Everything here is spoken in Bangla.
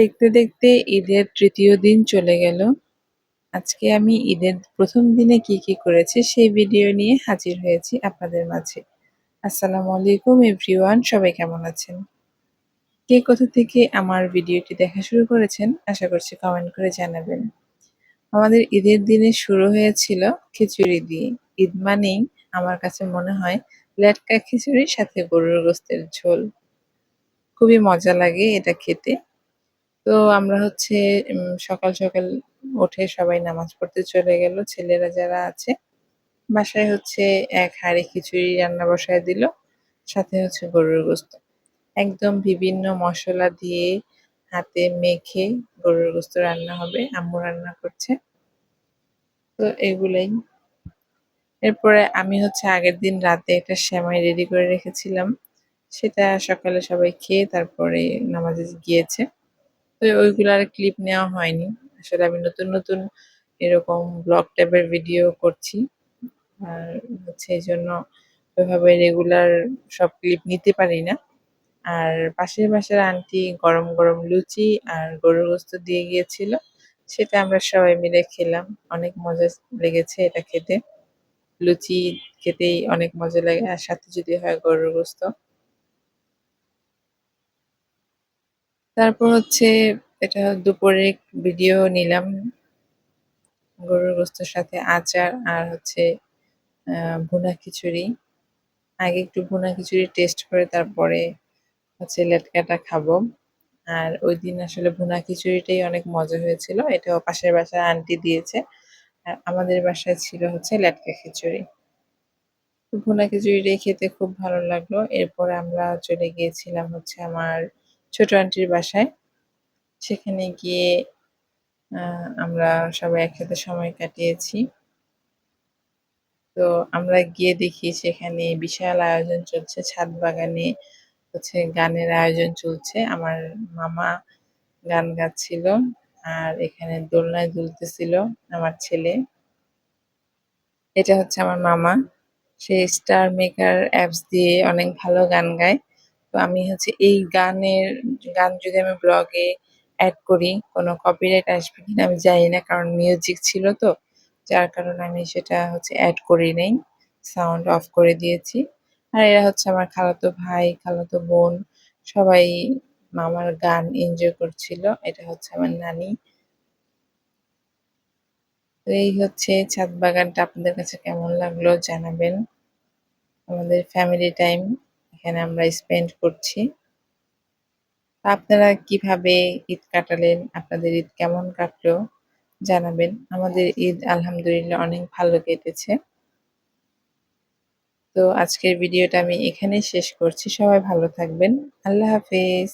দেখতে দেখতে ঈদের তৃতীয় দিন চলে গেল। আজকে আমি ঈদের প্রথম দিনে কি কি করেছি সেই ভিডিও নিয়ে হাজির হয়েছি আপনাদের মাঝে। আসসালামু আলাইকুম এভরিওয়ান, সবাই কেমন আছেন? কে কোথা থেকে আমার ভিডিওটি দেখা শুরু করেছেন, আশা করছি কমেন্ট করে জানাবেন। আমাদের ঈদের দিনে শুরু হয়েছিল খিচুড়ি দিয়ে। ঈদ মানেই আমার কাছে মনে হয় লেটকা খিচুড়ির সাথে গরুর গোস্তের ঝোল। খুবই মজা লাগে এটা খেতে। তো আমরা হচ্ছে সকাল সকাল উঠে সবাই নামাজ পড়তে চলে গেল। ছেলেরা যারা আছে, বাসায় হচ্ছে এক হাঁড়ি খিচুড়ি রান্না বসায় দিল, সাথে হচ্ছে গরুর গোস্ত। একদম বিভিন্ন মশলা দিয়ে হাতে মেখে গরুর গোস্ত রান্না হবে, আম্মু রান্না করছে। তো এগুলাই। এরপরে আমি হচ্ছে আগের দিন রাতে একটা শ্যামাই রেডি করে রেখেছিলাম। সেটা সকালে সবাই খেয়ে তারপরে নামাজে গিয়েছে। তো ওইগুলো ক্লিপ নেওয়া হয়নি। আসলে আমি নতুন নতুন এরকম ব্লগ টাইপের ভিডিও করছি। আর হচ্ছে এই জন্য ওইভাবে রেগুলার সব ক্লিপ নিতে পারি না। আর পাশের বাসার আন্টি গরম গরম লুচি আর গরুর গোস্ত দিয়ে গিয়েছিল। সেটা আমরা সবাই মিলে খেলাম। অনেক মজা লেগেছে এটা খেতে। লুচি খেতেই অনেক মজা লাগে। আর সাথে যদি হয় গরুর গোস্ত। তারপর হচ্ছে এটা দুপুরে ভিডিও নিলাম। গরুর গোস্তর সাথে আচার আর হচ্ছে ভুনা খিচুড়ি। আগে একটু ভুনা খিচুড়ি টেস্ট করে তারপরে হচ্ছে লেটকাটা খাব। আর ওই দিন আসলে ভুনা খিচুড়িটাই অনেক মজা হয়েছিল। এটাও পাশের বাসায় আন্টি দিয়েছে। আর আমাদের বাসায় ছিল হচ্ছে লেটকা খিচুড়ি। ভুনা খিচুড়িটাই খেতে খুব ভালো লাগল। এরপরে আমরা চলে গিয়েছিলাম হচ্ছে আমার ছোট আন্টির বাসায়। সেখানে গিয়ে আমরা সবাই একসাথে সময় কাটিয়েছি। তো আমরা গিয়ে দেখি সেখানে বিশাল আয়োজন চলছে, ছাদ বাগানে হচ্ছে গানের আয়োজন চলছে। আমার মামা গান গাচ্ছিল আর এখানে দোলনায় দুলতেছিল আমার ছেলে। এটা হচ্ছে আমার মামা। সে স্টার মেকার অ্যাপস দিয়ে অনেক ভালো গান গায়। তো আমি হচ্ছে এই গানের, গান যদি আমি ব্লগে অ্যাড করি, কোনো কপিরাইট আসবে কিনা আমি জানি না, কারণ মিউজিক ছিল তো, যার কারণে আমি সেটা হচ্ছে অ্যাড করি নেই সাউন্ড অফ করে দিয়েছি। আর এরা হচ্ছে আমার খালাতো ভাই, খালাতো বোন, সবাই মামার গান এনজয় করছিল, এটা হচ্ছে আমার নানি। এই হচ্ছে ছাদ বাগানটা আপনাদের কাছে কেমন লাগল জানাবেন। আমাদের ফ্যামিলি টাইম এখানে আমরা স্পেন্ড করছি। আপনারা কীভাবে ঈদ কাটালেন? আপনাদের ঈদ কেমন কাটলো? জানাবেন। আমাদের ঈদ আলহামদুলিল্লাহ অনেক ভালো কেটেছে। তো আজকের ভিডিওটা আমি এখানেই শেষ করছি। সবাই ভালো থাকবেন। আল্লাহ হাফেজ।